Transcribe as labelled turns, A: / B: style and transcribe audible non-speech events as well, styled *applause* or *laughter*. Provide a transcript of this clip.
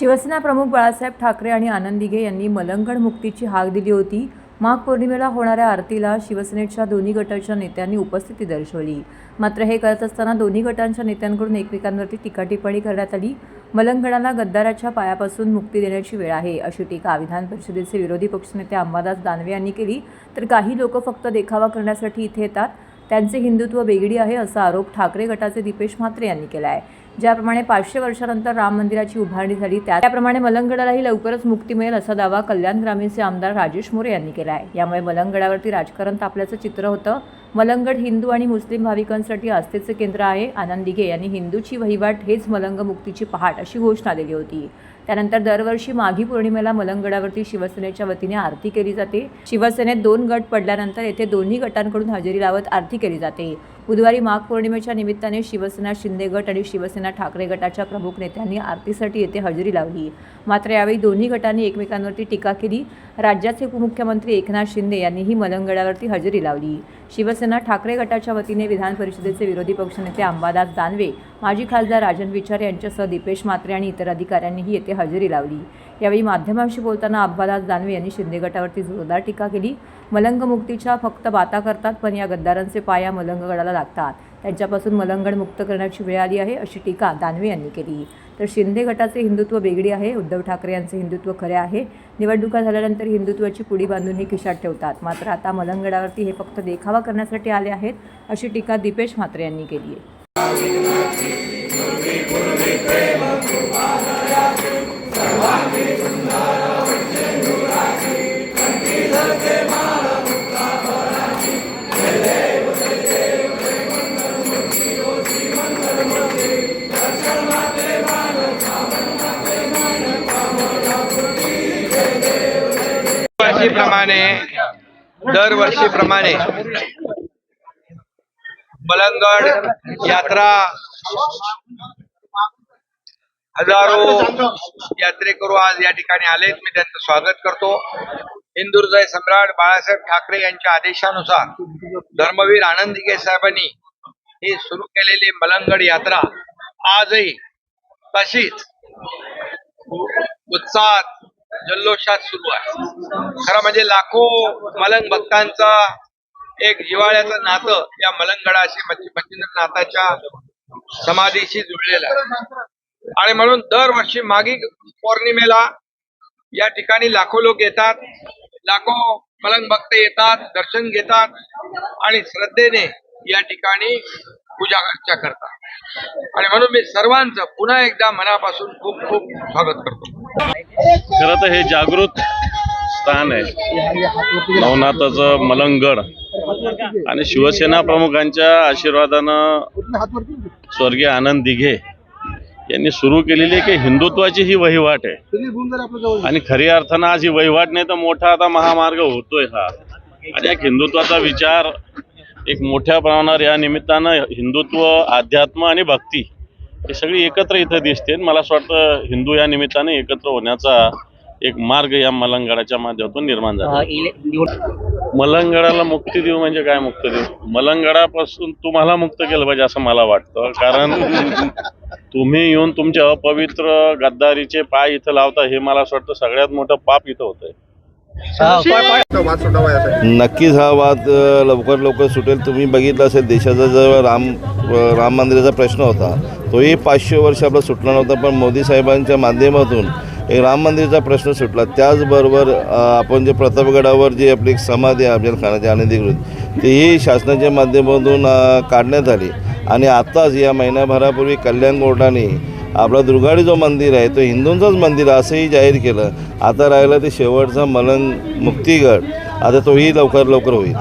A: शिवसेना प्रमुख बाळासाहेब ठाकरे आणि आनंद दिघे यांनी मलंगण मुक्तीची हाक दिली होती. माघ पौर्णिमेला होणाऱ्या आरतीला शिवसेनेच्या दोन्ही गटाच्या नेत्यांनी उपस्थिती दर्शवली. मात्र हे करत असताना दोन्ही गटांच्या नेत्यांकडून एकमेकांवरती टीकाटिप्पणी करण्यात आली. मलंगणाला गद्दाराच्या पायापासून मुक्ती देण्याची वेळ आहे अशी टीका विधान परिषदेचे विरोधी पक्षनेते अंबादास दानवे यांनी केली. तर काही लोक फक्त देखावा करण्यासाठी इथे येतात. त्यांचे हिंदुत्व वेगळी आहे असा आरोप ठाकरे गटाचे दीपेश म्हात्रे यांनी केला आहे ज्याप्रमाणे पाचशे वर्षानंतर राम मंदिराची उभारणी झाली त्या- त्याप्रमाणे मलंगडालाही लवकरच मुक्ती मिळेल असा दावा कल्याण ग्रामीणचे आमदार राजेश मोरे यांनी केला आहे यामुळे मलंगडावरती राजकारण तापल्याचं चित्र होतं. मलंगड हिंदू आणि मुस्लिम भाविकांसाठी आस्थेचे केंद्र आहे. आनंद दिघे यांनी हिंदूची वहिवाट हेच मलंग मुक्तीची पहाट अशी घोषणा दिली होती. त्यानंतर दरवर्षी माघी पौर्णिमेला मलंगडावरती शिवसेनेच्या वतीने आरती केली जाते. शिवसेनेत दोन गट पडल्यानंतर येथे दोन्ही गटांकडून हजेरी लावत आरती केली जाते. बुधवारी माघ पौर्णिमेच्या निमित्ताने शिवसेना शिंदे गट आणि शिवसेना ठाकरे गटाच्या प्रमुख नेत्यांनी आरतीसाठी येथे हजेरी लावली. मात्र यावेळी दोन्ही गटांनी एकमेकांवरती टीका केली. राज्याचे उपमुख्यमंत्री एकनाथ शिंदे यांनीही मलंगडावरती हजेरी लावली. शिवसेना ठाकरे गटाच्या वतीने विधान परिषदेचे विरोधी पक्षनेते अंबादास दानवे माजी खासदार राजन विचार यांच्यासह दीपेश मात्रे आणि इतर अधिकाऱ्यांनीही येथे हजेरी लावली. यावेळी माध्यमांशी बोलताना अंबादास दानवे यांनी शिंदे गटावरती जोरदार टीका केली. मलंग मुक्तीच्या फक्त बाता करतात पण या गद्दारांचे पाय या मलंगगडाला लागतात. त्यांच्यापासून मलंगड मुक्त करण्याची वेळ आली आहे अशी टीका दानवे यांनी केली. तर शिंदे गटाचे हिंदुत्व वेगळी आहे उद्धव ठाकरे यांचे हिंदुत्व खरे आहे. निवडणुका झाल्यानंतर हिंदुत्वाची पुडी बांधून हे खिशात ठेवतात. मात्र आता मलंगडावरती हे फक्त देखावा करण्यासाठी आले आहेत अशी टीका दीपेश म्हात्रे यांनी केली आहे.
B: दरवर्षीप्रमाणे बलंगड यात्रा हजारो यात्रेकरू आज या ठिकाणी आलेत. मी त्यांचं स्वागत करतो. हिंदू सम्राट बाळासाहेब ठाकरे यांच्या आदेशानुसार धर्मवीर आनंदिके साहेबांनी ही सुरू केलेली मलंगड यात्रा आजही तशीच उत्साहात जल्लोषात सुरू आहे. खरं म्हणजे लाखो मलंग भक्तांचा एक हिवाळ्याचं नातं या मलंगगडाशी मच्छी मच्छिंद्रनाथाच्या समाधीशी जुळलेलं आहे. आणि म्हणून दरवर्षी मागी पौर्णिमेला या ठिकाणी लाखो लोक येतात लाखो मलंग भक्त येतात दर्शन घेतात आणि श्रद्धेने या ठिकाणी पूजा अर्चा करतात. आणि म्हणून मी सर्वांचं पुन्हा एकदा मनापासून खूप खूप स्वागत करतो.
C: खरं तर हे जागृत स्थान आहे. नवनाथाचं मलंगड आणि शिवसेना प्रमुखांच्या आशीर्वादानं स्वर्गीय आनंद दिघे यांनी सुरू केलेली आहे की हिंदुत्वाची ही वहिवाट आहे. आणि खरी अर्थानं आज ही वहिवाट नाही तर मोठा आता महामार्ग होतोय हा. आणि एक हिंदुत्वाचा विचार एक मोठ्या प्रमाणावर या निमित्तानं हिंदुत्व अध्यात्म आणि भक्ती हे सगळी एकत्र इथं दिसते. मला असं वाटतं हिंदू या निमित्ताने एकत्र होण्याचा एक मार्ग या मलंगडाच्या माध्यमातून निर्माण झाला. मलंगडाला मुक्ती देऊ म्हणजे काय मुक्ती देऊ? मलंगडापासून तुम्हाला मुक्त केलं पाहिजे असं मला वाटतं. कारण *laughs* तुम्ही येऊन तुमचे अपवित्र गद्दारीचे पाय इथं लावता हे मला असं वाटतं सगळ्यात मोठं पाप इथं होतंय.
D: नक्कीच हा वाद लवकर लवकर सुटेल. तुम्ही बघितलं असेल देशाचा जो राम राम मंदिराचा प्रश्न होता तोही पाचशे वर्ष आपला सुटला नव्हता पण मोदी साहेबांच्या माध्यमातून एक राम मंदिराचा प्रश्न सुटला. त्याचबरोबर आपण जे प्रतापगडावर जी आपली एक समाधी आहे अफजल खानाची अनधिकृत तीही शासनाच्या माध्यमातून काढण्यात आली. आणि आत्ताच या महिन्याभरापूर्वी कल्याण कोर्टाने आपला दुर्गाडी जो मंदिर आहे तो हिंदूंचंच मंदिर आहे असंही जाहीर केलं. आता राहिलं ते शेवटचा मलंग मुक्तीगड. आता तोही लवकर लवकर होईल.